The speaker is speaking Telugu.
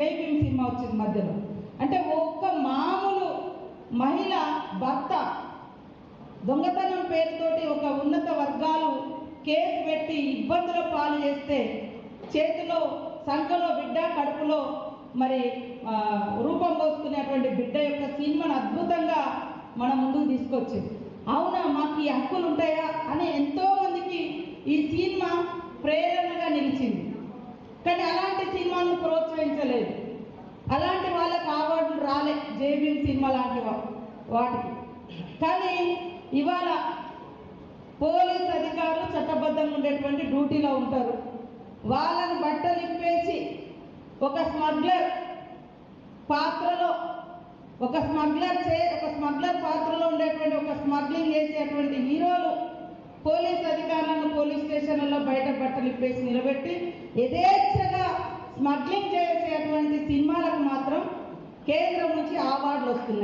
జైభీమ్ సినిమా వచ్చింది మధ్యలో. అంటే ఒక్క మామూలు మహిళ భర్త దొంగతనం పేరుతోటి ఒక ఉన్నత వర్గాలు కేసు పెట్టి ఇబ్బందుల పాలు చేస్తే చేతిలో సంఖలో బిడ్డ కడుపులో మరి రూపం పోసుకునేటువంటి బిడ్డ యొక్క సినిమాను అద్భుతంగా మన ముందుకు తీసుకొచ్చింది. అవునా? మాకు ఈ హక్కులు ఉంటాయా? అని ఎంతో మందికి ఈ సినిమా ప్రేరణగా నిలిచింది కానీ అలాంటి సినిమాను ప్రోత్సహించలేదు అలాంటి వాళ్ళకి అవార్డులు రాలే జేబీఎం సినిమా లాంటి వాటికి. కానీ ఇవాళ పోలీస్ అధికారులు చట్టబద్ధంగా ఉండేటువంటి డ్యూటీలో ఉంటారు. వాళ్ళని బట్టలు ఇప్పేసి ఒక స్మగ్లర్ పాత్రలో ఒక స్మగ్లర్ చే ఒక స్మగ్లర్ పాత్రలో ఉండేటువంటి ఒక స్మగ్లింగ్ చేసేటువంటి హీరోలు పోలీస్ అధికారులను పోలీస్ స్టేషన్లలో బయట బట్టలు ఇప్పేసి నిలబెట్టి యథేచ్ఛగా స్మగ్లింగ్ చే చేసేటువంటి సినిమాలకు మాత్రం కేంద్రం నుంచి అవార్డులు వస్తున్నాయి.